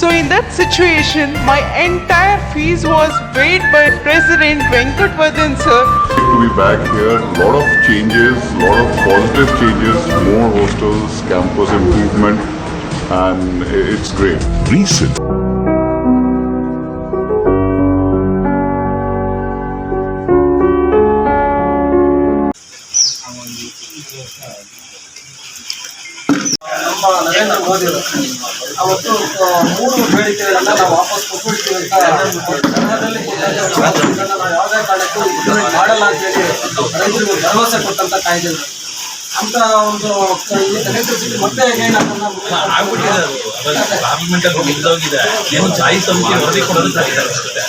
So in that situation, my entire fees was paid by President Venkat Vadan sir. To be back here, lot of changes, lot of positive changes, more hostels, campus improvement, and it's great. recent ಯಾವುದೇ ಕಾರಣಕ್ಕೂ ಮಾಡಲ್ಲ ಅಂತ ಹೇಳಿ ಭರವಸೆ ಕೊಟ್ಟಂತ ಕಾಯ್ದೆಗಳು ಅಂತ ಒಂದು ಮತ್ತೆ again ಅದನ್ನ ಪಾರ್ಲಿಮೆಂಟ್ ಅಲ್ಲಿ ಮುಗಿದೋಗಿದೆ ಏನು ಸ್ಥಾಯಿ ಸಮಿತಿ ವರದಿ ಸಾಕಿದ್ದಾರೆ ಅಷ್ಟೇ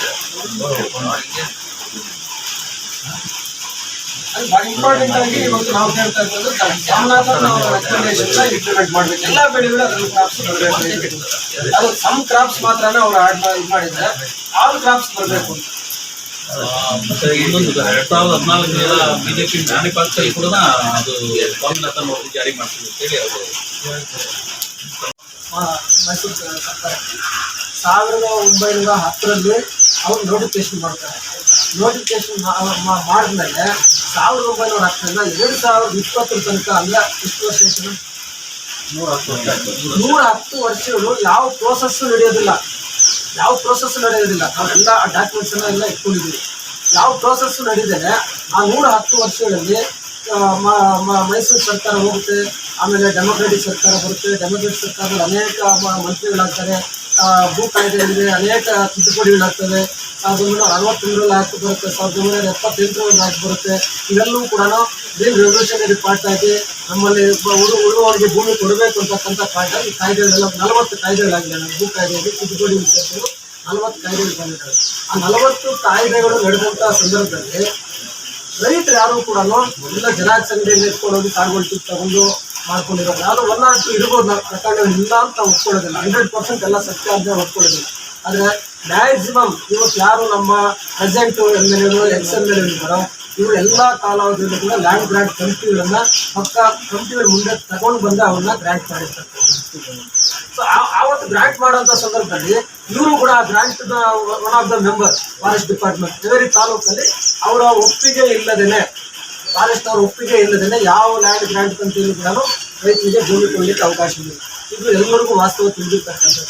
ಅದು ಬಹಳ ಇಂಪಾರ್ಟೆಂಟ್ ಆಗಿ ಇವತ್ತು ನಾವು ಕೇಳ್ತಾ ಇರೋದು ನಾವು ರೆಕಮೆಂಡೇಶನ್ ಇಂಪ್ಲಿಮೆಂಟ್ ಮಾಡಬೇಕು. ಎಲ್ಲ ಬೆಳೆಗಳು ಅದನ್ನು ಕ್ರಾಪ್ಸ್ ಬರಬೇಕು. ಅದು ಸಮ್ ಕ್ರಾಪ್ಸ್ ಮಾತ್ರನೇ ಅವ್ರು ಆಡ್ ಇದು ಮಾಡಿದ್ರೆ ಆಲ್ ಕ್ರಾಪ್ಸ್ ಬರಬೇಕು ಅಂತ. ಮತ್ತೆ ಇನ್ನೊಂದು ಎರಡ್ ಸಾವಿರದ ಹದಿನಾಲ್ಕನೆಲ್ಲ ಬಿಜೆಪಿ ಮ್ಯಾನಿಫೆಸ್ಟೋಲ್ ಕೂಡ ಅದು ಸ್ವಾಮಿನಾಥನ್ ವರದಿ ಜಾರಿ ಮಾಡ್ತೀವಿ ಅಂತೇಳಿ ಅವರು ಮೈಸೂರು ಸರ್ಕಾರ. ಸಾವಿರದ ಒಂಬೈನೂರ ಹತ್ತರಲ್ಲಿ ಅವ್ರು ನೋಟಿಫಿಕೇಶನ್ ಮಾಡ್ತಾರೆ. ನೋಟಿಫಿಕೇಶನ್ ಮಾಡಿದ್ಮೇಲೆ ಸಾವಿರದ ಒಂಬೈನೂರ ಹತ್ತರಿಂದ ಎರಡು ಸಾವಿರದ ಇಪ್ಪತ್ತರ ತನಕ ಅಲ್ಲ, ಎಷ್ಟು ವರ್ಷ ಆಯ್ತು? ನೂರ ಹತ್ತು ವರ್ಷಗಳು ಯಾವ ಪ್ರೋಸೆಸ್ ನಡೆಯೋದಿಲ್ಲ. ಯಾವ ಪ್ರೋಸೆಸ್ ನಡೆಯೋದಿಲ್ಲ. ನಾವೆಲ್ಲ ಆ ಎಲ್ಲ ಎಲ್ಲ ಇಟ್ಕೊಂಡಿದ್ದೀವಿ. ಯಾವ ಪ್ರೋಸೆಸ್ ನಡೀದೇನೆ ಆ ನೂರ ಹತ್ತು ವರ್ಷಗಳಲ್ಲಿ ಮೈಸೂರು ಸರ್ಕಾರ ಹೋಗುತ್ತೆ, ಆಮೇಲೆ ಡೆಮೊಕ್ರೆಟಿಕ್ ಸರ್ಕಾರ ಬರುತ್ತೆ. ಡೆಮೊಕ್ರೆಟಿಕ್ ಸರ್ಕಾರದಲ್ಲಿ ಅನೇಕ ಮಂತ್ರಿಗಳಾಗ್ತಾರೆ. ಭೂ ಇದೆ ಅನೇಕ ತಿದ್ದುಪಡಿಗಳಾಗ್ತವೆ ಸಾವಿರದ ಒಂಬೈನೂರ ಅರವತ್ತೊಂದರಲ್ಲಿ ಹಾಕಿ ಬರುತ್ತೆ, ಸಾವಿರದ ಒಂಬೈನೂರ ಎಪ್ಪತ್ತೆಂಟರಲ್ಲಿ ಹಾಕಿ ಬರುತ್ತೆ. ಇವೆಲ್ಲವೂ ಕೂಡ ಗ್ರೀನ್ ರೆವಲ್ಯೂಷನರಿ ಪಾರ್ಟ್ ಆಗಿ ನಮ್ಮಲ್ಲಿ ಉಳು ಉಳುವವರಿಗೆ ಭೂಮಿ ಕೊಡಬೇಕು ಅಂತಕ್ಕಂಥ ಕಾಯ್ದೆ ಈ ಕಾಯ್ದೆಗಳೆಲ್ಲ ನಲವತ್ತು ಕಾಯ್ದೆಗಳಾಗಿದೆ ನಮ್ಮ ಭೂ ಕಾಯ್ದೆಯಲ್ಲಿ ತಿದ್ದುಪಡಿ ವಿಷಯಗಳು ನಲವತ್ತು ಕಾಯ್ದೆಗಳು ಬಂದಿದ್ದಾವೆ. ಆ ನಲವತ್ತು ಕಾಯ್ದೆಗಳು ನಡೆದಂಥ ಸಂದರ್ಭದಲ್ಲಿ ರೈತರು ಯಾರು ಕೂಡ ಎಲ್ಲ ಅಂಗಡಿಯಲ್ಲಿ ಎತ್ಕೊಂಡು ಹೋಗಿ ಕಾರ್ಗಳು ತಗೊಂಡು ಮಾಡ್ಕೊಂಡಿರೋದು. ಯಾವ್ದೋ ಒನ್ ಆರ್ ಟು ಇರ್ಬೋದು ನಾವು ಪ್ರಕರಣ ಇಲ್ಲ ಅಂತ ಒಪ್ಕೊಳ್ಳೋದಿಲ್ಲ. ಹಂಡ್ರೆಡ್ ಪರ್ಸೆಂಟ್ ಎಲ್ಲ ಸತ್ಯ ಅಂತ ಒಪ್ಕೊಳ್ಳೋದಿಲ್ಲ. ಆದರೆ ಮ್ಯಾಕ್ಸಿಮಮ್ ಇವತ್ತು ಯಾರು ನಮ್ಮ ಪ್ರೆಸೆಂಟ್ ಎಂ ಎಲ್ ಎಗಳು, ಎಕ್ಸ್ ಎಂ ಎಲ್ ಇದ್ದಾರೋ ಇವರು ಎಲ್ಲ ಕಾಲಾವಧಿಯಲ್ಲೂ ಕೂಡ ಲ್ಯಾಂಡ್ ಗ್ರ್ಯಾಂಟ್ ಕಂಪ್ನಿಗಳನ್ನು ಪಕ್ಕ ಕಂಪ್ನಿಗಳ ಮುಂದೆ ತಗೊಂಡು ಬಂದು ಅವನ್ನ ಗ್ರ್ಯಾಂಟ್ ಮಾಡಿರ್ತಕ್ಕಂಥ ಸೊ ಆವತ್ತು ಗ್ರ್ಯಾಂಟ್ ಮಾಡೋಂಥ ಸಂದರ್ಭದಲ್ಲಿ ಇವರು ಕೂಡ ಆ the one of the member forest department ಬೇರೆ ತಾಲೂಕಲ್ಲಿ ಅವರ ಒಪ್ಪಿಗೆ ಇಲ್ಲದೇನೆ ಫಾರೆಸ್ಟ್ ಅವ್ರ ಒಪ್ಪಿಗೆ ಇಲ್ಲದೇ ಯಾವ ಲ್ಯಾಂಡ್ ಗ್ರಾಂಟ್ ಅಂತ ಕೂಡ ರೈತರಿಗೆ ಭೂಮಿ ಕೊಡಲಿಕ್ಕೆ ಅವಕಾಶ ಇಲ್ಲ. ಇದು ಎಲ್ಲರಿಗೂ ವಾಸ್ತವ ತಿಳಿದಿರ್ತಕ್ಕಂಥದ್ದು.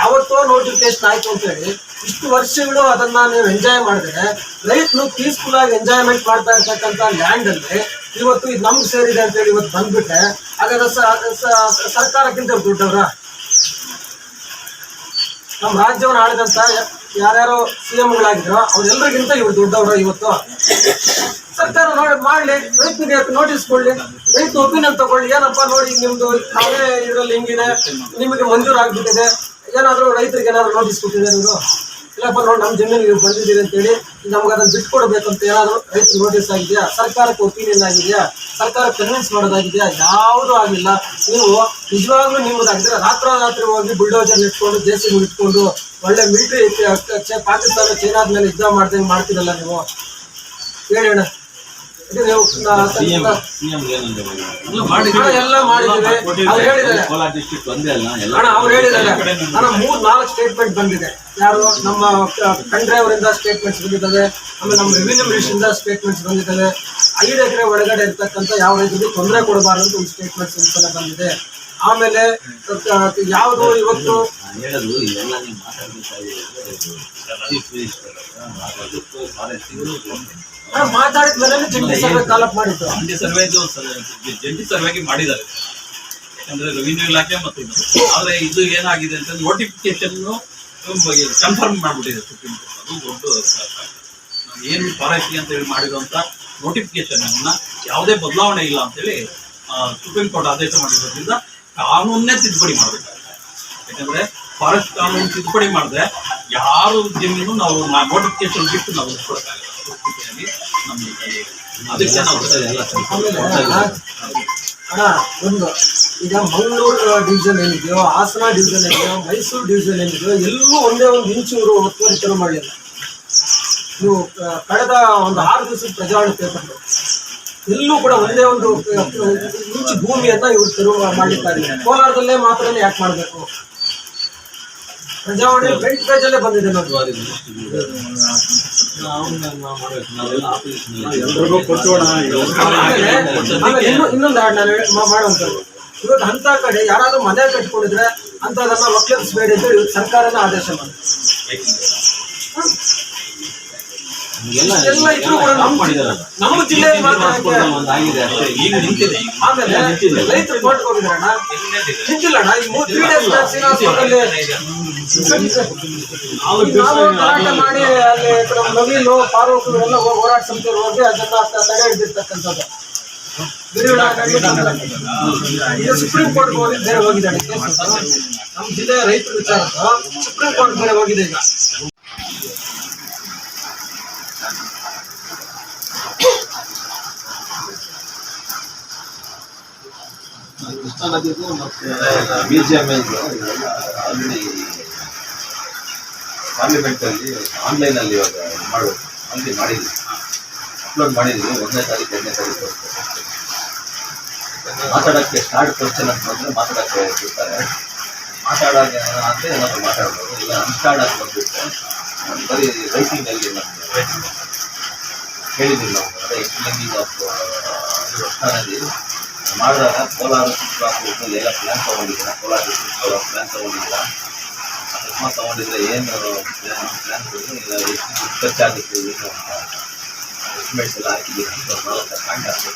ಯಾವತ್ತೋ ನೋಟಿಫಿಕೇಶನ್ ಆಯ್ತು ಅಂತ ಹೇಳಿ, ಇಷ್ಟು ವರ್ಷಗಳು ಅದನ್ನ ನೀವು ಎಂಜಾಯ್ ಮಾಡಿದ್ರೆ ರೈತನು ಪೀಸ್ಫುಲ್ ಆಗಿ ಎಂಜಾಯ್ಮೆಂಟ್ ಮಾಡ್ತಾ ಇರ್ತಕ್ಕಂಥ ಲ್ಯಾಂಡ್ ಅಲ್ಲಿ ಇವತ್ತು ಇದು ನಮ್ಗೆ ಸೇರಿದೆ ಅಂತ ಹೇಳಿ ಇವತ್ತು ಬಂದ್ಬಿಟ್ಟೆ ಹಾಗಾದ್ರೆ ಸರ್ಕಾರಕ್ಕಿಂತ ದೊಡ್ಡವ್ರ? ನಮ್ಮ ರಾಜ್ಯವನ್ನು ಆಳಿದಂತ ಯಾರ್ಯಾರೋ ಸಿ ಎಂಗಳಾಗಿದ್ರು ಅವ್ರೆಲ್ಲರಿಗಿಂತ ಇವ್ರು ದೊಡ್ಡವರು ಇವತ್ತು. ಸರ್ಕಾರ ನೋಡಿ ಮಾಡ್ಲಿ ರೈತರಿಗೆ ನೋಟಿಸ್ ಕೊಡ್ಲಿ ರೈತ ಒಪಿನಿಯನ್ ತಗೊಳ್ಳಿ, ಏನಪ್ಪ ನೋಡಿ ನಿಮ್ದು ನಾವೇ ಇದರಲ್ಲಿ ಹಿಂಗಿದೆ, ನಿಮಗೆ ಮಂಜೂರು ಆಗ್ಬಿಟ್ಟಿದೆ, ಏನಾದರೂ ರೈತರಿಗೆ ಏನಾದರೂ ನೋಟಿಸ್ ಕೊಟ್ಟಿದೆ ನೀವು? ಇಲ್ಲಪ್ಪ ನೋಡಿ ನಮ್ಮ ಜಮೀನಿಗೆ ನೀವು ಬಂದಿದ್ದೀರಿ ಅಂತೇಳಿ ನಮ್ಗೆ ಅದನ್ನ ಬಿಟ್ಕೊಡ್ಬೇಕಂತ ಏನಾದರೂ ರೈತರು ನೋಟಿಸ್ ಆಗಿದೆಯಾ? ಸರ್ಕಾರಕ್ಕೆ ಒಪಿನಿಯನ್ ಆಗಿದೆಯಾ? ಸರ್ಕಾರ ಕನ್ವಿನ್ಸ್ ಮಾಡೋದಾಗಿದೆಯಾ? ಯಾವುದೂ ಆಗಿಲ್ಲ. ನೀವು ನಿಜವಾಗ್ಲೂ ನಿಮ್ಮದಾಗಿದ್ರೆ ರಾತ್ರೋರಾತ್ರಿ ಹೋಗಿ ಬುಲ್ಡೋಜರ್ ಇಟ್ಕೊಂಡು ಜೆ ಸಿ ಇಟ್ಕೊಂಡು, ಒಳ್ಳೆ ಮಿಲಿಟರಿ ಪಾಕಿಸ್ತಾನ, ಚೈನಾದ ಮೇಲೆ ಯುದ್ಧ ಮಾಡ್ದಂಗೆ ಮಾಡ್ತೀರಲ್ಲ ನೀವು? ಹೇಳಿ ಎಲ್ಲ ಮೂರ್ ನಾಲ್ಕು ಸ್ಟೇಟ್ಮೆಂಟ್ ಬಂದಿದೆ. ಯಾರು? ನಮ್ಮ ಕಂಡ್ರೆ ಅವರಿಂದ ಸ್ಟೇಟ್ಮೆಂಟ್ಸ್ ಬಂದಿದ್ದಾವೆ. ಆಮೇಲೆ ನಮ್ಮ ರೆವಿನ್ಯೂ ಮಿನಿಸ್ಟ್ರಿಂದ ಸ್ಟೇಟ್ಮೆಂಟ್ಸ್ ಬಂದಿದ್ದಾವೆ. ಐದು ಎಕರೆ ಒಳಗಡೆ ಇರ್ತಕ್ಕಂಥ ಯಾವ ರೈತರಿಗೂ ತೊಂದರೆ ಕೊಡಬಾರ್ದು ಅಂತ ಒಂದು ಸ್ಟೇಟ್ಮೆಂಟ್ಸ್ ಒಂದ್ಸಲ ಬಂದಿದೆ. ಆಮೇಲೆ ಯಾವುದು ಇವತ್ತು? ಹೇಳೋದು ಇವೆಲ್ಲ ನೀವು ಮಾತಾಡ್ಬೇಕಾಗಿರೋದು ಮಾತಾಡಿದ ಮೇಲೆ ಜಂಟಿ ಸರ್ವೆ ಕಾಲಪ್ ಮಾಡಿತ್ತು ಜಂಟಿ ಸರ್ವೆದು ಜಂಟಿ ಸರ್ವೆಗೆ ಮಾಡಿದ್ದಾರೆ. ಯಾಕಂದ್ರೆ ರೆವಿನ್ಯೂ ಇಲಾಖೆ ಮತ್ತು ಇದು. ಆದ್ರೆ ಇದು ಏನಾಗಿದೆ ಅಂತ ನೋಟಿಫಿಕೇಶನ್ ಕನ್ಫರ್ಮ್ ಮಾಡಿಬಿಟ್ಟಿದೆ ಸುಪ್ರೀಂ ಕೋರ್ಟ್ ಅದು ದೊಡ್ಡ ಏನು ಫಾರೆಸ್ಟ್ ಅಂತ ಹೇಳಿ ಮಾಡಿರುವಂತ ನೋಟಿಫಿಕೇಶನ್ ಅನ್ನ ಯಾವುದೇ ಬದಲಾವಣೆ ಇಲ್ಲ ಅಂತೇಳಿ ಸುಪ್ರೀಂ ಕೋರ್ಟ್ ಆದೇಶ ಮಾಡಿರೋದ್ರಿಂದ ಕಾನೂನೇ ತಿದ್ದುಪಡಿ ಮಾಡಬೇಕಾಗುತ್ತೆ. ಯಾಕಂದ್ರೆ ಫಾರೆಸ್ಟ್ ಕಾನೂನು ತಿದ್ದುಪಡಿ ಮಾಡಿದ್ರೆ ಯಾರು ಜಮೀನು ನಾವು ನೋಟಿಫಿಕೇಶನ್ ಬಿಟ್ಟು ನಾವು ಉಳಿಸ್ಕೊಳಕ್ಕಾಗಲ್ಲ ಅಣ್ಣ ಒಂದು, ಈಗ ಮಂಗಳೂರು ಡಿವಿಷನ್ ಏನಿದೆಯೋ ಹಾಸನ ಡಿವಿಷನ್ ಏನಿದೆಯೋ ಮೈಸೂರು ಡಿವಿಷನ್ ಏನಿದೆಯೋ ಎಲ್ಲೂ ಒಂದೇ ಒಂದು ಇಂಚು ಇವರು ಒತ್ತುವರಿ ತರ ಮಾಡಲಿಲ್ಲ ನೀವು ಕಳೆದ ಒಂದು ಆರು ದಿವಸದ ಪ್ರಜಾವಾಣಿ ಪೇಪರ್ ಎಲ್ಲೂ ಕೂಡ ಒಂದೇ ಒಂದು ಇಂಚು ಭೂಮಿಯನ್ನ ಇವರು ತೆರವು ಮಾಡಿದ್ದಾರೆ ಕೋಲಾರದಲ್ಲೇ ಮಾತ್ರ ಯಾಕೆ ಮಾಡಬೇಕು? ಪ್ರಜಾವಾಣಿ ಫ್ರಂಟ್ ಪೇಜಲ್ಲೇ ಬಂದಿದೆ ನೋಡಿ. ಆಮೇಲೆ ಇನ್ನು ಇನ್ನೊಂದು ಹಾಡು ನಾನು ಮಾಡುವಂತ ಇವತ್ತು ಅಂತ ಕಡೆ ಯಾರಾದ್ರೂ ಮನೆ ಕಟ್ಕೊಂಡಿದ್ರೆ ಅಂತದನ್ನ ಒಕ್ಕಲಿಸ್ಬೇಡಿ ಅಂತ ಸರ್ಕಾರನ ಆದೇಶ ಮಾಡಿ ಎಲ್ಲ ಎಲ್ಲ ಇದ್ರು ಕೂಡ ನಮ್ಮ ಜಿಲ್ಲೆ ನಮ್ಮ ಜಿಲ್ಲೆಯಲ್ಲಿ ಆಗಿದೆ ಅಷ್ಟೇ. ಈಗ ನಿಂತಿದೆ. ಆಮೇಲೆ. ರೈತರು ನಿಂತಿಲ್ಲಣ್ಣ ಈ ಮೂರು ತ್ರೀ ಡೇಸ್ ಶ್ರೀನಿವಾಸಪುರದಲ್ಲಿ ನಾವು ಹೋರಾಟ ಮಾಡಿ ಅಲ್ಲಿ ಫಾರೂಕ್ ಎಲ್ಲ ಹೋರಾಟ ಹೋಗಿ ಅದನ್ನ ತಡೆ ಹಿಡಿದಿರ್ತಕ್ಕಂಥದ್ದು. ಈಗ ಸುಪ್ರೀಂ ಕೋರ್ಟ್ ಹೋಗಿ ಬೇರೆ ಹೋಗಿದ್ದಾಳೆ. ನಮ್ಮ ಜಿಲ್ಲೆಯ ರೈತರ ವಿಚಾರ ಸುಪ್ರೀಂ ಕೋರ್ಟ್ ಬೇರೆ ಹೋಗಿದೆ ಈಗ. ಕೃಷ್ಣಾ ನದಿಗೂ ಮತ್ತೆ ಬಿ ಜಿ ಎಂ ಎಲ್ ಅಲ್ಲಿ ಪಾರ್ಲಿಮೆಂಟಲ್ಲಿ, ಆನ್ಲೈನಲ್ಲಿ ಇವಾಗ ಮಾಡಬೇಕು ಅಲ್ಲಿ ಮಾಡಿದ್ವಿ. ಅಪ್ಲೋಡ್ ಮಾಡಿದ್ವಿ, ಒಂದನೇ ತಾರೀಕು, ಎರಡನೇ ತಾರೀಕು ಮಾತಾಡೋಕ್ಕೆ ಸ್ಟಾರ್ಟ್ ಕ್ವಶನ್ ಅಂತ ಬಂದ್ರೆ ಮಾತಾಡಕ್ಕೆ ಬಿಡ್ತಾರೆ ಮಾತಾಡೋಕೆ ಅಂದ್ರೆ ಏನಾದರೂ ಮಾತಾಡ್ಬೋದು. ಇಲ್ಲ ಅನ್ಸ್ಟಾರ್ಟ್ ಅಂತ ಬಂದುಬಿಟ್ಟು ಬರೀ ರೈಟಿಂಗ್ ಅಲ್ಲಿ ನಮ್ಗೆ ಹೇಳಿದ್ವಿ ನಾವು ಅದೇ ಇಂಜಿನಿಯರಿಂಗ್ ಆಫ್ ಕೃಷ್ಣ ನದಿ ಮಾಡಿದಾಗ ಕೋಲಾರ ಚಿಕ್ಕಬಳ್ಳಾಪುರ ಎಲ್ಲ ಪ್ಲ್ಯಾನ್ ತೊಗೊಂಡಿದ್ದೀರಾ ಕೋಲಾರ ಡಿಸ್ಟ್ರಿಕ್ಟ್ ಪ್ಲ್ಯಾನ್ ತೊಗೊಂಡಿದ್ದೀರಾ ಅಕಸ್ಮಾತ್ ತೊಗೊಂಡಿದ್ರೆ ಏನು ಪ್ಲ್ಯಾನ್ ಪ್ಲ್ಯಾನ್ ಇಲ್ಲ ಎಷ್ಟು ಖರ್ಚಾಗುತ್ತೆ ಏನು ಅಂತ ಎಸ್ಟಿಮೇಟ್ಸ್ ಎಲ್ಲ ಹಾಕಿದ್ದೀರಿ ಅಂತ ಒಂದು ನಾಲ್ಕು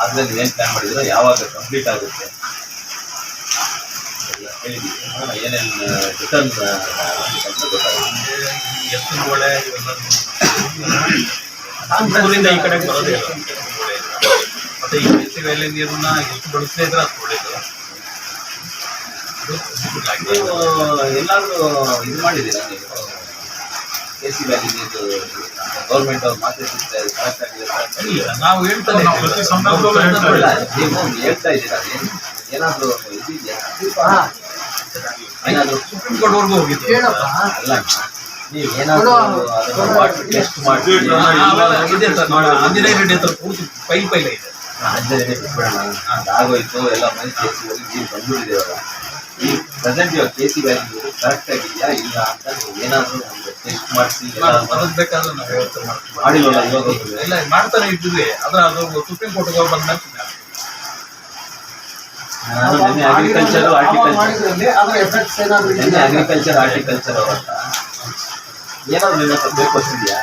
ಆದರೆ ಏನು ಪ್ಲ್ಯಾನ್ ಮಾಡಿದ್ದೀರಾ ಯಾವಾಗ ಕಂಪ್ಲೀಟ್ ಆಗುತ್ತೆ ಹೇಳಿದ್ದೀವಿ ಏನೇನು ರಿಟರ್ನ್ ಅಂತ ಗೊತ್ತಾಗುತ್ತೆ ಎಷ್ಟು ಒಳ್ಳೆ ಊರಿಂದ ಈ ಕಡೆ ಬರೋದಿಲ್ಲ ಮತ್ತೆ ಈ ಬೇಸಿಗೆಯಲ್ಲಿ ನೀರನ್ನ ಎಷ್ಟು ಬಳಸದೇ ಇದ್ರೆ ಅದು ಒಳ್ಳೇದು. ನೀವು ಎಲ್ಲಾದ್ರೂ ಇದು ಮಾಡಿದ್ದೀರಾ ನೀವು? ಕೆ ಸಿ ವ್ಯಾಲಿ ನೀರು ಗೌರ್ಮೆಂಟ್ ಅವ್ರು ಮಾತ್ರ ಕರೆಕ್ಟ್ ಆಗಿದೆ correct ಇಲ್ಲ ನಾವು ಹೇಳ್ತಾನೆ ಪ್ರತಿ ಸಂದರ್ಭದಲ್ಲೂ ಹೇಳ್ತಾ ಇಲ್ಲ, ನೀವು ಹೇಳ್ತಾ ಇದ್ದೀರಾ ಏನ್- ಏನಾದ್ರೂ ಇದಿದೆಯಾ ಏನಾದ್ರೂ ಸುಪ್ರೀಂ ಕೋರ್ಟ್ ವರ್ಗೂ ಹೋಗಿದ್ದು ಅಲ್ಲ ನೀವು ಏನಾದ್ರೂ ಅದನ್ನ ವಾಟರ್ ಟೆಸ್ಟ್ ಮಾಡಿ ಅಂಜನೇ ರೆಡ್ಡಿ ಹತ್ರ ಪೂರ್ತಿ ಪೈಲ್ ಪೈಲ ಇದೆ ಬಿಟ್ಬಿಡೋಣ ಆಗೋಯ್ತು. ಎಲ್ಲ ಮನೆ ಕೆ ಸಿ ಹೋಗಿ ನೀರು ಬಂದ್ಬಿಟ್ಟಿದೆ ಈ ಪ್ರೆಸೆಂಟ್ ಇವಾಗ ಕೆ ಸಿ ವ್ಯಾಲ್ಯೂ ಕರೆಕ್ಟ್ ಆಗಿದೆಯಾ ಇಲ್ಲ ಅಂತ ನೀವು ಏನಾದರೂ ಒಂದು ಟೆಸ್ಟ್ ಮಾಡಿಸಿ ನಾವು ವ್ಯವಸ್ಥೆ ಮಾಡ್ತೀವಿ. ಮಾಡಿಲ್ವಲ್ಲ ಇವಾಗ ಇಲ್ಲ ಮಾಡ್ತಾನೆ ಇದ್ದೀವಿ ಆದ್ರೆ ಅದು ಸುಪ್ರೀಂ ಕೋರ್ಟ್ಗೆ ಹೋಗಿ ಬಂದ ಅಗ್ರಿಕಲ್ಚರ್ ಆರ್ಟಿಕಲ್ಚರ್ ಅದರ? ಅಗ್ರಿಕಲ್ಚರ್ ಆರ್ಟಿಕಲ್ಚರ್ ಅವ್ರ ಏನಾದ್ರು ನಿನ್ನ ಹತ್ರ ಬೇಕು ಅನ್ಸಿದ್ಯಾ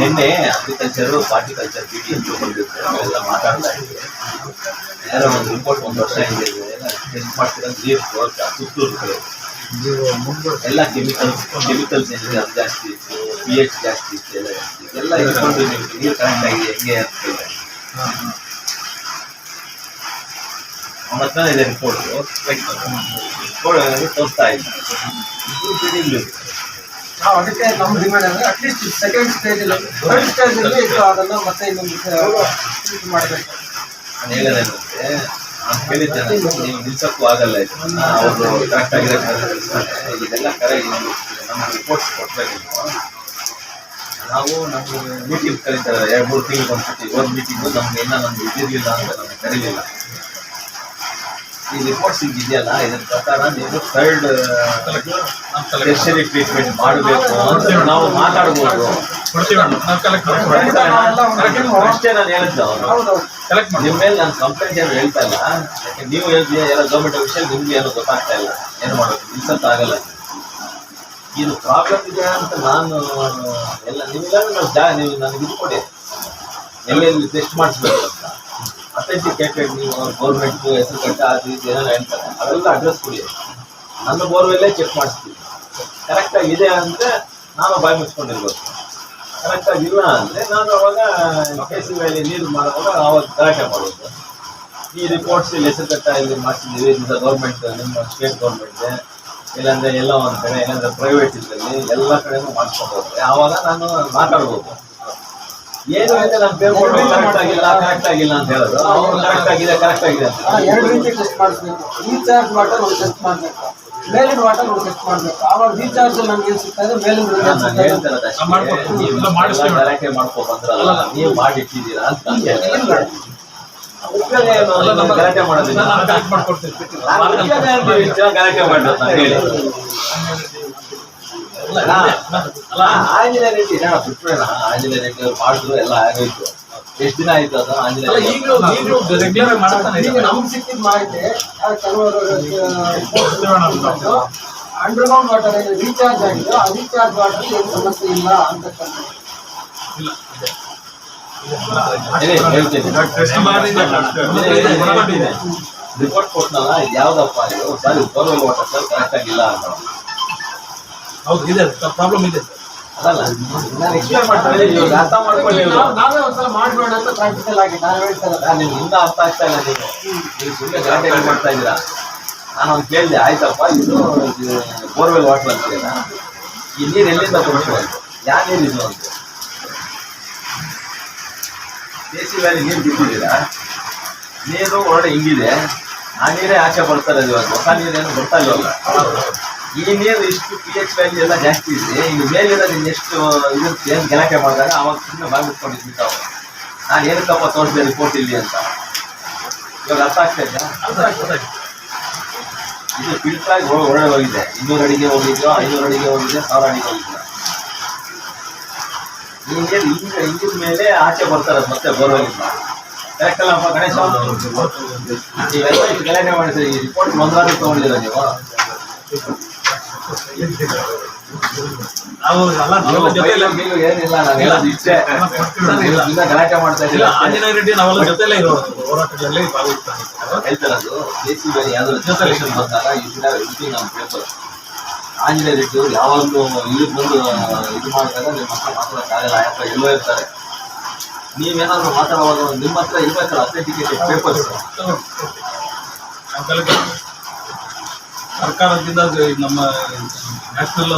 ನಿನ್ನೆ agriculture horticulture B D M ಬಂದಿತ್ತು ಅವೆಲ್ಲ ಮಾತಾಡ್ತಾ ಇದ್ದೀವಿ ಯಾರೋ ಒಂದು ರಿಪೋರ್ಟ್ ಒಂದು ವರ್ಷ ಹಿಂದೆ ಟೆಸ್ಟ್ ಮಾಡ್ತಿರೋ? ನೀರು ಸುತ್ತೂರು ಕಡೆ ಎಲ್ಲ ಕೆಮಿಕಲ್ಸ್ ಕೆಮಿಕಲ್ಸ್ ಏನಿದೆ, ಅದು ಜಾಸ್ತಿ ಇತ್ತು ಪಿ ಎಚ್ ಜಾಸ್ತಿ ಇತ್ತು, ಎಲ್ಲ ಜಾಸ್ತಿ ಇತ್ತು. ಎಲ್ಲ ಇಟ್ಕೊಂಡು ನೀರು ಕರೆಕ್ಟ್ ಆಗಿದೆ ಹೆಂಗೆ ಕೇಳಿದೆ ಅವನ ಹತ್ರ ಇದೆ ರಿಪೋರ್ಟ್ ತೋರಿಸ್ತಾ ಇದ್ದೀನಿ ಅದಕ್ಕೆ ನಮ್ಮ ಡಿಮ್ಯಾಂಡ್ ಅಂದರೆ at least second stage third stage ಅಲ್ಲಿ ಇದು ಅದನ್ನ ಮತ್ತೆ ಇನ್ನೊಂದು ಇದು ಮಾಡಬೇಕು. ನಾನು ಹೇಳೋದೇನಂದ್ರೆ ನಾನು ಕೇಳಿದ್ದೆ ನೀವು ನಿಲ್ಸಕ್ಕೂ ಆಗಲ್ಲ ಇದು. ಅವರು ಕರೆಕ್ಟ್ ಆಗಿದೆ ಇದೆಲ್ಲ ಕರೆಕ್ಟ್ ನಮ್ಮ ರಿಪೋರ್ಟ್ಸ್ ಕೊಟ್ಬೇಕು ನಾವು ನಮ್ಮ ಮೀಟಿಂಗ್ ಕರೀತಾರೆ ಎರಡು, ಮೂರು ತಿಂಗಳು ಒಂದ್ಸತಿ ಒಂದು ಮೀಟಿಂಗು ನಮ್ಗೆ ಇನ್ನೂ ನಮ್ಗೆ ಇದಿರಲಿಲ್ಲ ಅಂತ ನಮ್ಗೆ ಕರೀಲಿಲ್ಲ. ಈ ರಿಪೋರ್ಟ್ಸ್ ಈಗ ಇದೆಯಲ್ಲ ಇದ್ರ ಪ್ರಕಾರ ನೀವು ಥರ್ಡ್ ಟೆರ್ಷರಿ ಟ್ರೀಟ್ಮೆಂಟ್ ಮಾಡಬೇಕು ಅಂತ ನಾವು ಮಾತಾಡ್ಬೋದು. ಅಷ್ಟೇ ನಾನು ಹೇಳಿದ್ದು ನಿಮ್ಮ ಮೇಲೆ ನಾನು ಕಂಪ್ಲೇಂಟ್ ಏನು ಹೇಳ್ತಾ ಇಲ್ಲ. ಯಾಕೆ ನೀವು ಹೇಳ್ತೀಯ ಎಲ್ಲ ಗೌರ್ಮೆಂಟ್ ವಿಷಯ ನಿಮ್ಗೆ ಏನು ಗೊತ್ತಾಗ್ತಾ ಇಲ್ಲ. ಏನು ಮಾಡೋದು? ನಿಲ್ಸಕ್ ಆಗಲ್ಲ. ಇದು ಪ್ರಾಬ್ಲಮ್ ಇದೆ ಅಂತ ನಾನು ಎಲ್ಲ ನಿಮ್ಗೆಲ್ಲ ನಾನು ಜಾ ನೀವು ನನಗೆ ಇದು ಕೊಡಿ. ಎಲ್ಲೆಲ್ಲಿ ಟೆಸ್ಟ್ ಮಾಡಿಸ್ಬೇಕು ಅಂತ. ಅಥೆಂಟಿಕೇಟೆಡ್ ನೀವು ಗೌರ್ಮೆಂಟ್ ಹೆಸರು ಕಟ್ಟ ಅದು ಇದು ಏನಾರು ಹೇಳ್ತಾರೆ. ಅದೆಲ್ಲ ಅಡ್ರೆಸ್ ಕೊಡಿ. ನನ್ನ ಬೋರ್ವೆಲ್ಲೇ ಚೆಕ್ ಮಾಡಿಸ್ತೀವಿ. ಕರೆಕ್ಟಾಗಿ ಇದೆ ಅಂದರೆ ನಾನು ಬಾಯಿ ಮುಚ್ಕೊಂಡಿರ್ಬೋದು. ಕರೆಕ್ಟಾಗಿ ಇಲ್ಲ ಅಂದರೆ ನಾನು ಅವಾಗ ಕೆ ಸಿ ವ್ಯಾಲಿ ನೀರು ಮಾಡುವಾಗ ಅವಾಗ ಗಲಾಟೆ ಮಾಡೋದು ಈ ರಿಪೋರ್ಟ್ಸ್ ಇಲ್ಲಿ ಹೆಸರು ಕಟ್ಟ ಇಲ್ಲಿ ಮಾಡ್ತಿದ್ದೀವಿ ಇಲ್ಲಿಂದ ಗೌರ್ಮೆಂಟ್ ನಿಮ್ಮ ಸ್ಟೇಟ್ ಗೌರ್ಮೆಂಟ್ಗೆ ಇಲ್ಲಾಂದ್ರೆ ಎಲ್ಲ ಒಂದು ಕಡೆ, ಇಲ್ಲಾಂದ್ರೆ ಪ್ರೈವೇಟ್ ಇದರಲ್ಲಿ ಎಲ್ಲ ಕಡೆನೂ ಹೋಗ್ತಾರೆ. ಆವಾಗ ನಾನು ಮಾತಾಡ್ಬೋದು. ಏನು ಅಂತ ನಾನು ಪೇಪರ್ ಕರೆಕ್ಟ್ ಆಗಿಲ್ಲ ಕರೆಕ್ಟ್ ಆಗಿಲ್ಲ ಅಂತ ಹೇಳೋದು. ಅವ್ರು ಕರೆಕ್ಟ್ ಆಗಿದೆ ಕರೆಕ್ಟ್ ಆಗಿದೆ. ಅಂತ ಎರಡು ರೀತಿ ಟೆಸ್ಟ್ ಮಾಡಿಸ್ಬೇಕು. ರೀಚಾರ್ಜ್ ವಾಟರ್ ಒಂದು ಟೆಸ್ಟ್ ಮಾಡಬೇಕು. ಮೇಲಿನ ವಾಟರ್ ಒಂದು ಟೆಸ್ಟ್ ಮಾಡಬೇಕು. ಆವಾಗ ರೀಚಾರ್ಜ್ ನಮ್ಗೆ ಏನು ಸಿಗ್ತಾ ಇದೆ? ಮೇಲಿನ ನಾನು ಹೇಳ್ತಿರೋದು ಅಷ್ಟೇ. ಎಲ್ಲ ಗಲಾಟೆ ನೀವು ಮಾಡಿಟ್ಟಿದ್ದೀರಾ ಅಂತ. ಉಪಯೋಗ ಏನು? ಗಲಾಟೆ ಮಾಡೋದಿಲ್ಲ. ಗಲಾಟೆ ಮಾಡೋದು ಅಂತ ಹೇಳಿ. ಅಲ್ಲ, ಅಲ್ಲ ಆಂಜನೇಯ ರೆಡ್ಡಿ ನಾನು ಬಿಟ್ಬಿಡೋಣ ಆಂಜನೇಯ ರೆಡ್ಡಿ ಅವ್ರು ಮಾಡಿದ್ರು ಎಲ್ಲ ಆಗೋಯ್ತು. ಎಷ್ಟು ದಿನ ಆಯ್ತು ಅದು ಆಂಜನೇಯ ರೆಗ್ಯುಲರ್ ಮಾಡ್ತಾನೆ. ನಮ್ಗೆ ಸಿಕ್ಕಿದ ಮಾಹಿತಿ ಅಂಡರ್ಗ್ರೌಂಡ್ ವಾಟರ್ ಏನು ರೀಚಾರ್ಜ್ ಆಗಿದೆ ಆ ರೀಚಾರ್ಜ್ ವಾಟರ್ ಏನು ಸಮಸ್ಯೆ ಇಲ್ಲ ಅಂತಕ್ಕಂಥ ಇಲ್ಲ ಹೇಳ್ತೀನಿ. ಟೆಸ್ಟ್ ಮಾಡಿ ರಿಪೋರ್ಟ್ ಕೊಟ್ನಲ್ಲ ಇದು ಯಾವ್ದಪ್ಪ ಇದು? Sir borewell water sir correct ಆಗಿಲ್ಲ ಅಂತ. ಹೌದು ಇದೆ ಪ್ರಾಬ್ಲಮ್ ಇದೆ. ಅದಲ್ಲ ನಾನು ಎಕ್ಸ್ಪ್ಲೇನ್ ಮಾಡ್ತಾರೆ ಇವಾಗ ಅರ್ಥ ಮಾಡ್ಕೊಳ್ಳಿ ಇವ್ರು. ನಾವ್- ನಾವೇ ಒಂದ್ಸಲ ಮಾಡ್ಬೇಡ ಅಂತ ಪ್ರಾಕ್ಟಿಕಲ್ ಆಗಿ ನಾನು ಇಂದ ಅರ್ಥ ಆಗ್ತಾ ಇಲ್ಲ ನೀವು. ನೀವು ಸುಮ್ಮನೆ ಗಲಾಟೆ ಮಾಡ್ತಾ ಇದ್ದೀರಾ? ನಾನು ಅವ್ನು ಕೇಳಿದೆ ಆಯ್ತಪ್ಪ ಇದು ಬೋರ್ವೆಲ್ ವಾಟರ್ ಅಂತ ಈ ನೀರು ಎಲ್ಲಿಂದ ಯಾವ ನೀರು ಇದು ಅಂತ. ದೇಸಿ ಸಿ ವ್ಯಾಲಿ ನೀರು ಬಿಟ್ಟಿದ್ದೀರಾ ನೀರು ಹೊರಡೆ ಹಿಂಗಿದೆ. ಆ ನೀರೇ ಆಚೆ ಬರ್ತಾರೆ ಇವಾಗ. ಹೊಸ ನೀರೇನು ಬರ್ತಾ ಇಲ್ವಲ್ಲ? ಈ ನೀರು ಇಷ್ಟು ಪಿ ಎಚ್ ವ್ಯಾಲ್ಯೂ ಎಲ್ಲ ಜಾಸ್ತಿ ಇದೆ. ಈಗ ಮೇಲಿರೋದು ಎಷ್ಟು ಇದು ಏನು ಗಲಾಟೆ ಮಾಡಿದಾಗ ಅವಾಗ ಸುಮ್ಮನೆ ಬಾಗಿ ಬಿಟ್ಕೊಂಡಿದ್ವಿ ತಾವು. ನಾನು ಏನಕ್ಕಪ್ಪ ತೋರಿಸಿದೆ ರಿಪೋರ್ಟ್ ಇಲ್ಲಿ ಅಂತ. ಇವಾಗ ಅರ್ಥ ಆಗ್ತಾ ಇದ್ದ ಇದು. ಫಿಲ್ಟರ್ ಆಗಿ ಒಳಗೆ ಹೋಗಿದೆ. ಇನ್ನೂರು ಅಡಿಗೆ ಹೋಗಿದ್ಯೋ ಐನೂರು ಅಡಿಗೆ ಹೋಗಿದೆ ಸಾವಿರ ಅಡಿಗೆ ಹೋಗಿದ್ಯೋ. ಈ ನೀರು ಹಿಂಗ ಹಿಂಗಿದ ಮೇಲೆ ಆಚೆ ಬರ್ತಾರೆ ಮತ್ತೆ ಬರೋದಿಲ್ಲ. ಕರೆಕ್ಟ್ ಅಲ್ಲಪ್ಪ ಗಣೇಶ? ನೀವೆಲ್ಲ ಗಲಾಟೆ ಮಾಡಿದ್ರಿ ಈ ರಿಪೋರ್ಟ್ ಮೊದಲಾದ್ರೂ ತೊಗೊಂಡಿಲ್ಲ ನೀವು? ಗಲಾಟೆ ಮಾಡ್ತಾ ಆಂಜನೇಯ ರೆಡ್ಡಿ ನಾವೆಲ್ಲ ಜೊತೆಲೇ ಭಾಗವಹಿಸ್ತಾರೆ. ಯಾವ್ದಾದ್ರು ಜೊತೆಲೇಷನ್ ಬಂದಾಗ ಈ ದಿನ ಇದು ನಮ್ಮ ಪೇಪರ್ ಆಂಜನೇಯ ರೆಡ್ಡಿ ಅವರು ಯಾವಾಗಲೂ ಇಲ್ಲಿ ಬಂದು ಇದು ಮಾಡಿದಾಗ ನಿಮ್ಮ ಹತ್ರ ಮಾತಾಡೋಕ್ಕಾಗಲ್ಲ ಯಾಕೆ ಎಲ್ಲೋ ಇರ್ತಾರೆ. ನೀವೇನಾದ್ರೂ ಮಾತಾಡುವಾಗ ನಿಮ್ಮ ಹತ್ರ ಇರ್ಬೇಕಲ್ಲ ಅಥೆಂಟಿಕೇಟೆಡ್ ಪೇಪರ್ಸ್ ಸರ್ಕಾರದಿಂದ ನಮ್ಮ ನ್ಯಾಷನಲ್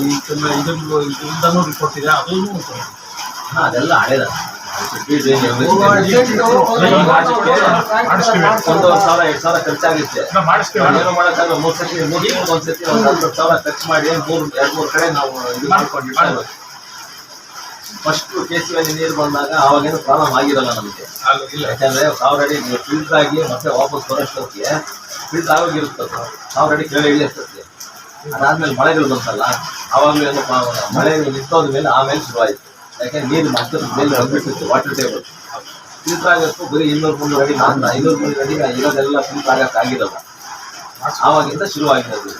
ಈ ಇದನ್ನು ಇದರಿಂದನೂ ರಿಪೋರ್ಟ್ ಇದೆ ಅದನ್ನು ಹಾ ಅದೆಲ್ಲ ಹಳೇದ. ಒಂದು ಸಾವಿರ ಎರಡು ಸಾವಿರ ಖರ್ಚಾಗುತ್ತೆ. ಮಾಡಿಸ್ತೀವಿ ಏನೋ ಮಾಡೋಕ್ಕಾಗಲ್ಲ ಮೂರು ಸತಿ ಮೂರು ಒಂದು ಸತಿ ಒಂದು ಹತ್ತು ಸಾವಿರ ಖರ್ಚು ಮಾಡಿ ಮೂರು ಎರಡು ಮೂರು ಕಡೆ ನಾವು ಇದು ಮಾಡ್ಕೊಂಡು ಫಸ್ಟ್ ಸಿ ನೀರು ಬಂದಾಗ ಅವಾಗೇನು ಪ್ರಾಬ್ಲಮ್ ಆಗಿರಲ್ಲ ನಮಗೆ. ಯಾಕಂದ್ರೆ ಆಲ್ರೆಡಿ ಫಿಲ್ಟರ್ ಆಗಿ ಮತ್ತೆ ವಾಪಸ್ ಬರೋಷ್ಟೊತ್ತಿಗೆ ಫಿಲ್ಟರ್ ರೆಡಿ ಕೇಳಿ ಇಲ್ಲಿ ಇರ್ತದೆ ಅದಾದ್ಮೇಲೆ ಮಳೆಗಳು ಬಂತಲ್ಲ ಆವಾಗಲೂ ಏನು ಪ್ರಾಬ್ಲಮ್ ಮಳೆ ನಿಂತೋದ ಮೇಲೆ ಆಮೇಲೆ ಶುರುವಾಯಿತು. ಯಾಕಂದ್ರೆ ನೀರು ಮತ್ತೆ ಮೇಲೆ ಬಂದ್ಬಿಟ್ಟಿತ್ತು ವಾಟರ್ ಟೇಬಲ್ ಫಿಲ್ಟರ್ ಆಗೋಕ್ಕೂ ಬರೀ ಇನ್ನೂರು ಮುನ್ನೂರು ಅಡಿ ನಾನು ಐನೂರು ಮುನ್ನೂರು ಅಡಿ ಇರೋದೆಲ್ಲ ಫಿಲ್ಟರ್ ಆಗಕ್ಕೆ ಆಗಿರಲ್ಲ. ಆವಾಗಿಂದ ಶುರುವಾಗಿರೋದು.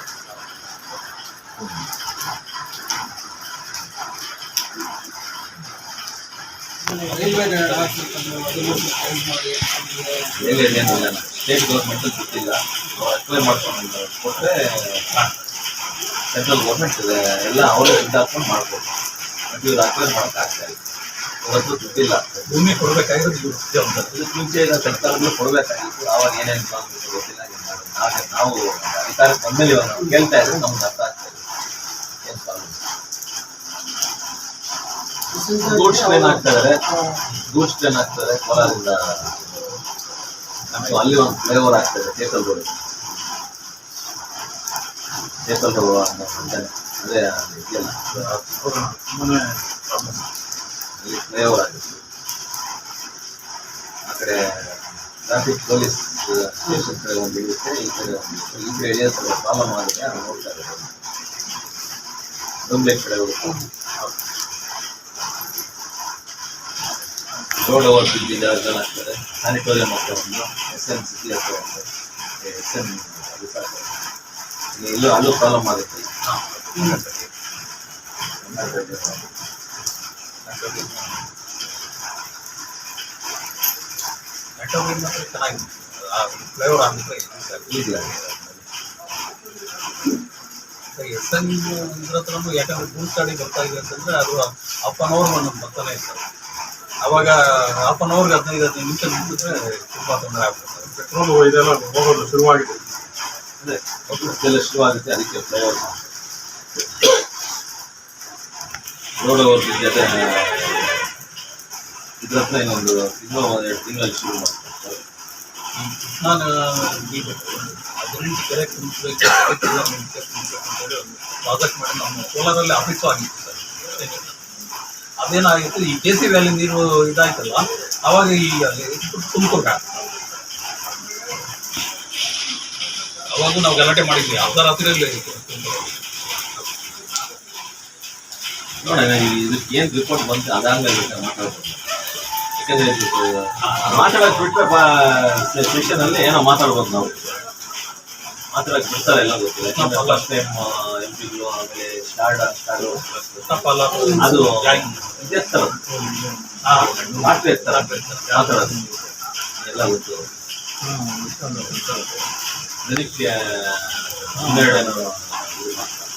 ಏನಿಲ್ಲ. ಸ್ಟೇಟ್ ಗೌರ್ಮೆಂಟ್ ಗೊತ್ತಿಲ್ಲ. ಅಪ್ಲೈ ಮಾಡ್ಕೊಂಡು ಕೊಟ್ಟರೆ ಸೆಂಟ್ರಲ್ ಗೌರ್ಮೆಂಟ್ ಎಲ್ಲ ಅವರೇ ದುಡ್ಡು ಹಾಕೊಂಡು ಮಾಡ್ಬೋದು. ಬಟ್ ಇವ್ರು ಅಪ್ಲೈ ಮಾಡೋಕೆ ಆಗ್ತಾ ಇಲ್ಲ. ಇವತ್ತು ದುಡ್ಡಿಲ್ಲ ಭೂಮಿ ಕೊಡಬೇಕಾಗಿರೋದು. ಇದಕ್ಕೆ ಮುಂಚೆ ಈಗ ಸರ್ಕಾರಗಳು ಕೊಡಬೇಕಾಗಿತ್ತು. ಆವಾಗ ಏನೇನು ಪ್ರಾಬ್ಲಮ್ ಗೊತ್ತಿಲ್ಲ ಹಾಗೆ ನಾವು ಅಧಿಕಾರಕ್ಕೆ ಬಂದ್ಮೇಲೆ ಇವಾಗ ನಾವು ಕೇಳ್ತಾ ಇದ್ರೆ ನಮ್ಗೆ ಅರ್ಥ ಆಗ್ತಾ ಇದೆ ಏನು ಪ್ರಾಬ್ಲಮ್ ಗೂಡ್ಸ್ ಟ್ರೈನ್ ಆಗ್ತಾರೆ ಗೂಡ್ಸ್ ಟ್ರೈನ್ ಆಗ್ತಾರೆ ಕೋಲಾರದಿಂದ ನಮ್ಗೆ ಅಲ್ಲಿ ಒಂದು ಫ್ಲೇವರ್ ಆಗ್ತದೆ ಟೇಕಲ್ ಬೋರ್ಡ್ ಟೇಕಲ್ ರೋಡ್ ಅದೇ ಇದೆಯಲ್ಲ. ಅಲ್ಲಿ ಫ್ಲೇವರ್ ಆಗುತ್ತೆ. ಆ ಕಡೆ ಟ್ರಾಫಿಕ್ ಪೊಲೀಸ್ ಸ್ಟೇಷನ್ ಕಡೆ ಒಂದು ಇರುತ್ತೆ. ಈ ಕಡೆ ಒಂದು ಈ ಕಡೆ ಏರಿಯಾ ಪ್ರಾಬ್ಲಮ್ ಆಗುತ್ತೆ ಅದು ನೋಡ್ತಾ ಕಡೆ ಹೋಗುತ್ತೆ ರೋಡ್ ಓವರ್ ಬ್ರಿಡ್ಜ್ ಇದೆ ಅದೆಲ್ಲ ಆಗ್ತದೆ ಸ್ಯಾನಿಟೋರಿಯಂ ಹತ್ರ ಒಂದು ಎಸ್ ಎನ್ ಸಿಟಿ ಹತ್ರ ಒಂದು ಎಸ್ ಎನ್ ಎಲ್ಲೂ ಅಲ್ಲೂ ಪ್ರಾಬ್ಲಮ್ ಆಗುತ್ತೆ ಆ ಫ್ಲೇವರ್ ಈಸಿ ಎಸ್ ಎನ್ ಇದ್ರ ಹತ್ರನೂ ಯಾಕಂದ್ರೆ ಫುಲ್ ಗಾಡಿ ಬರ್ತಾ ಇದೆ ಅಂತಂದ್ರೆ ಅದು ಹಾಫ್ ಅನ್ ಅವರ್ ಬರ್ತಾನೆ ಇರ್ತಾರೆ ಅವಾಗ ಹಾಫ್ ಅನ್ ಅವರ್ಗೆ ಹದಿನೈದು ಹದಿನೈದು ನಿಮಿಷ ನಿಂತಿದ್ರೆ ತುಂಬ ತೊಂದರೆ ಆಗ್ಬಿಡ್ತಾರೆ ಪೆಟ್ರೋಲ್ ಇದೆಲ್ಲ ಹೋಗೋದು ಶುರುವಾಗಿದೆ. ಅದೇ ಎಲ್ಲ ಶುರುವಾಗುತ್ತೆ ಅದಕ್ಕೆ ಫ್ಲೇವರ್ ರೋಡ್ ಓವರ್ ಜೊತೆ ಅದೇ ಇದ್ರ ಹತ್ರ ಇನ್ನೊಂದು ಇನ್ನೂ ಎರಡು ತಿಂಗಳಲ್ಲಿ ಶುರು ಮಾಡ್ತಾರೆ ನಾನು ಹದಿನೆಂಟು ಕೆರೆ ಕುಂಚಬೇಕು ಪ್ರಾಜೆಕ್ಟ್ ಮಾಡಿ ನಮ್ಮ ಕೋಲಾರಲ್ಲಿ ಆಫೀಸು ಆಗಿತ್ತು ಸರ್. ಅದೇನಾಗಿತ್ತು ಈ ಕೆ ಸಿ ವ್ಯಾಲಿ ನೀರು ಇದಾಯ್ತಲ್ಲ ಅವಾಗ ಈ ತುಮಕೂರ್ಗ ಅವಾಗ ನಾವು ಗಲಾಟೆ ಮಾಡಿದ್ವಿ ಅರ್ಧ ರಾತ್ರಿಯಲ್ಲಿ ನೋಡೋಣ ಇದಕ್ಕೆ ಏನು ರಿಪೋರ್ಟ್ ಬಂತು ಅದಾದ್ಮೇಲೆ ಮಾತಾಡ್ಬೋದು ಯಾಕಂದ್ರೆ ಮಾತಾಡೋಕೆ ಬಿಟ್ಟರೆ ಸೆಷನ್ ಅಲ್ಲಿ ಏನೋ ಮಾತಾಡ್ಬೋದು ನಾವು. ಮಾತಾಡೋಕೆ ಬಿಡ್ತಾರೆ ಎಲ್ಲ ಗೊತ್ತಿಲ್ಲ. ಫಸ್ಟ್ ಟೈಮ್ ಪಿಗಳು ಆಮೇಲೆ ಸ್ಟಾರ್ಡ್ ಸ್ಟಾರ್ಡ್ ಅದು ಇರ್ತಾರೆ ಮಾಡ್ತಾ ಇರ್ತಾರ. ಯಾವ ಥರ ಎಲ್ಲ ಗೊತ್ತು. ಹನ್ನೆರಡು ಇದು ಮಾಡ್ತಾರೆ.